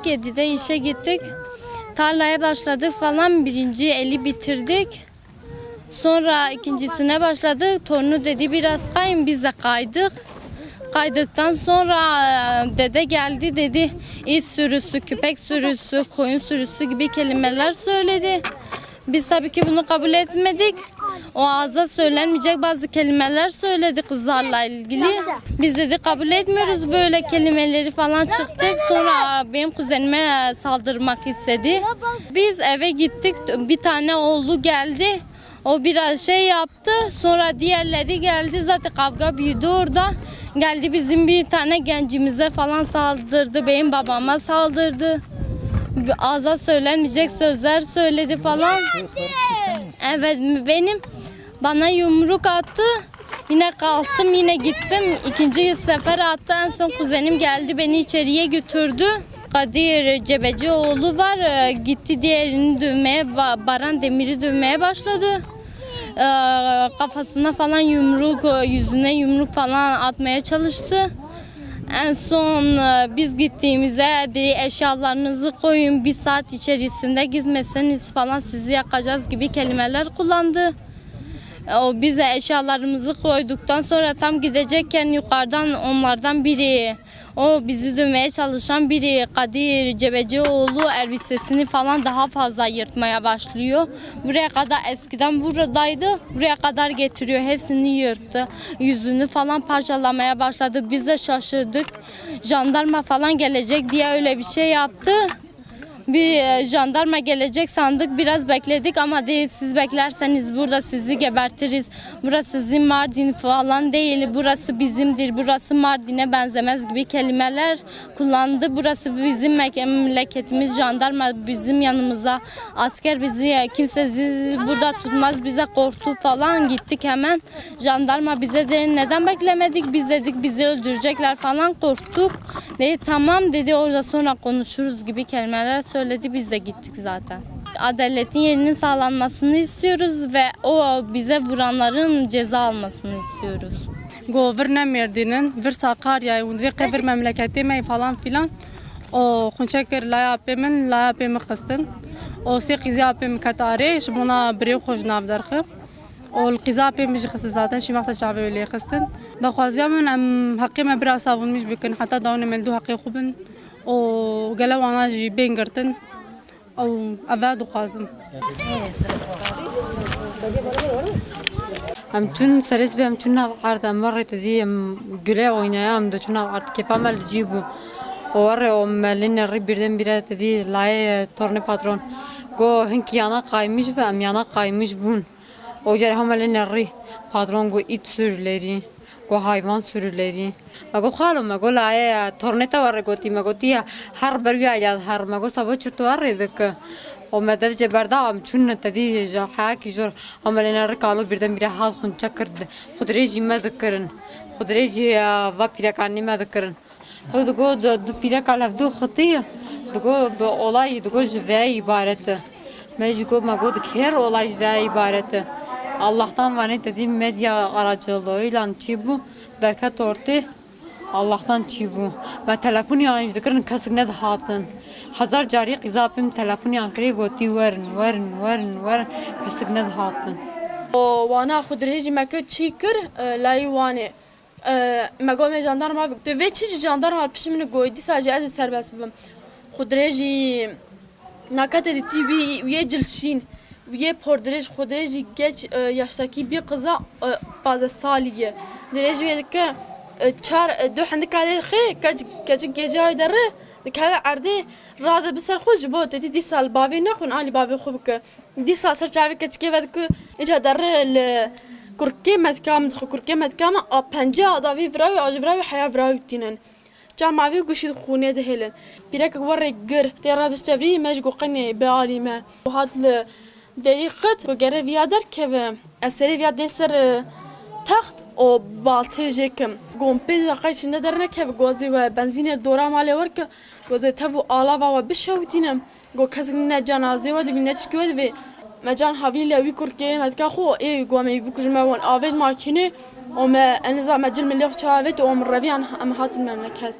7'de işe gittik. Tarlaya başladık falan birinci eli bitirdik. Sonra ikincisine başladık. Torunu dedi biraz kayın biz de kaydık. Kaydıktan sonra e, dede geldi dedi it sürüsü, köpek sürüsü, koyun sürüsü gibi kelimeler söyledi. Biz tabii ki bunu kabul etmedik. O ağza söylenmeyecek bazı kelimeler söyledi kızlarla ilgili. Biz dedi kabul etmiyoruz böyle kelimeleri falan çıktık. Sonra benim kuzenime saldırmak istedi. Biz eve gittik. Bir tane oğlu geldi. O biraz şey yaptı. Sonra diğerleri geldi. Zaten kavga büyüdü orada. Geldi bizim bir tane gencimize falan saldırdı. Benim babama saldırdı. Ağza söylenmeyecek sözler söyledi falan. Evet benim bana yumruk attı. Yine kalktım yine gittim. İkinci sefer attı. En son kuzenim geldi beni içeriye götürdü. Kadir Cebecioğlu var. Ee, Gitti diğerini dövmeye, Ba- Baran Demir'i dövmeye başladı. Ee, Kafasına falan yumruk, e, yüzüne yumruk falan atmaya çalıştı. En son e, biz gittiğimizde dedi eşyalarınızı koyun bir saat içerisinde gitmeseniz falan sizi yakacağız gibi kelimeler kullandı. E, O bize eşyalarımızı koyduktan sonra tam gidecekken yukarıdan onlardan biri o bizi dövmeye çalışan biri Kadir Cebecioğlu elbisesini falan daha fazla yırtmaya başlıyor. Buraya kadar eskiden buradaydı. Buraya kadar getiriyor. Hepsini yırttı. Yüzünü falan parçalamaya başladı. Biz de şaşırdık. Jandarma falan gelecek diye öyle bir şey yaptı. Bir e, jandarma gelecek sandık biraz bekledik ama değil siz beklerseniz burada sizi gebertiriz. Burası sizin Mardin falan değil burası bizimdir burası Mardin'e benzemez gibi kelimeler kullandı. Burası bizim memleketimiz jandarma bizim yanımıza asker bizi kimse sizi burada tutmaz bize korktu falan gittik hemen. Jandarma bize de neden beklemedik biz dedik bizi öldürecekler falan korktuk. Dedi tamam dedi orada sonra konuşuruz gibi kelimeler söyledi biz de gittik zaten. Adaletin yerinin sağlanmasını istiyoruz ve o bize vuranların ceza almasını istiyoruz. Governa Merdin'in bir Sakarya ve bir memleketi falan filan o kunçakir la yapımın la yapımı kıstın. O sekiz yapım Katar'ı buna bir hoş navdarkı. O kıza yapımı kıstı zaten şimdi vakti çabı öyle kıstın. Da kuaziyamın hakkıma biraz savunmuş bükün hatta da onu meldu hakkı kubun داون ملدو حقی خوبن o گلو وانا جی بینگرتن او اباد خوازم هم چون سرس بهم چون نوارد مرة تدي جلا وينايا هم ده چون نوارد كيف عمل جيبو ووري ومالين الري بيردن بيرا تدي لاي تورني باترون جو هنك يانا قايمش فهم يانا قايمش بون وجر هم مالين الري باترون جو it sürüleri go hayvan sürüleri mago khalo mago laye torneta var goti mago tia har berga ya har mago sabo churtu var dik o medev ceberda am chun tadi ja haki jor amalena rikalo birden bire hal khun çakırd khudre jime dikrin khudre ji va pirakani me dikrin to dugo du pirak alaf du khatiya dugo olay dugo ve ibaret. Mecgo mago her olay ve ibaret Allah'tan vanet dediğim medya aracılığıyla ki bu berkat ortaya Allah'tan çi bu. Ve telefon yani zikirin kasık ne de hatın. Hazar cari kızapim telefon yani kiri goti verin verin verin verin kasık ne de hatın. O vana kudreci mekö çikir e, layi vane. Mego me jandarma biktü ve çiçi jandarma pişimini goydi sadece aziz serbest bim. Kudreci nakat edi tibi üye cilşin. تی وی وی جلشین وی پردریج خود ریجی geç yaştaki bir kıza bazı saliye derece ve ki çar dö hendi kale xe kaç kaç gece aydarı dikave arde rada bisar خوش bo dedi di sal bavi ne kun ali bavi khub ke di sal sar çavi kaç ke ved ku ica dar le kurke medkam dxu kurke medkam a pence adavi vravi a vravi haya vravi tinen جامعوي قشي خوني دهلن بيرك وري قر تيراد استبري ماج Deri kıt bu gere viyader kebe. Eseri viyaden ser taht o baltı jekim. Gompil vaka içinde derne kebe gozi ve benzine dora male var ki gozi tevu alava ve bir şey utinem. Go kazgın ne cenaze ve dibine çıkıyor ve mecan haviyle vi kurke metka xo e gome bu kujme won avet makine o me enza mecil milli xavet o mravian am hatin memleket.